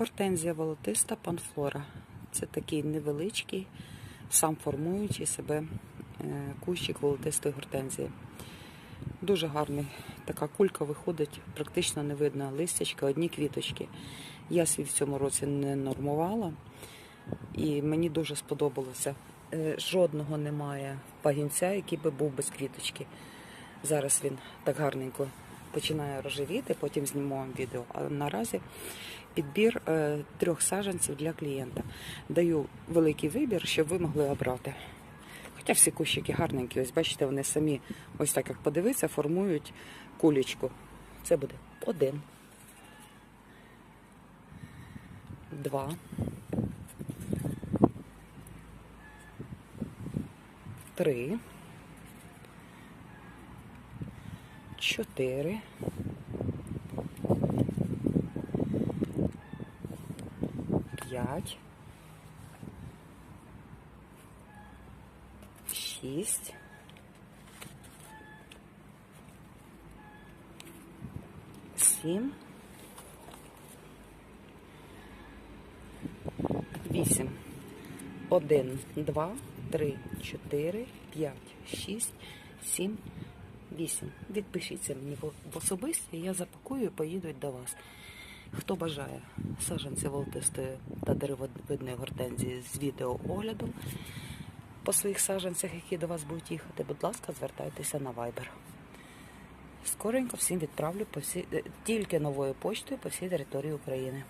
Гортензія волотиста панфлора. Це такий невеличкий, сам формуючий себе е, кущик волотистої гортензії. Дуже гарний. Така кулька виходить, практично не видно листячка, одні квіточки. Я свій в цьому році не нормувала, і мені дуже сподобалося. Е, Жодного немає пагінця, який би був без квіточки. Зараз він так гарненько починає рожевіти, потім зніму вам відео. А наразі підбір е, трьох саджанців для клієнта. Даю великий вибір, щоб ви могли обрати. Хоча всі кущики гарненькі, ось бачите, вони самі, ось так як подивитися, формують кулечку. Це буде один, два, три, чотири, п'ять, шість, сім, вісім. Один, два, три, чотири, п'ять, шість, сім, вісім. Відпишіться мені в особисті, я запакую і поїдуть до вас. Хто бажає саджанці волотистої та деревовидної гортензії з відеооглядом по своїх саджанцях, які до вас будуть їхати, будь ласка, звертайтеся на Viber. Скоренько всім відправлю по всій, е, тільки новою почтою по всій території України.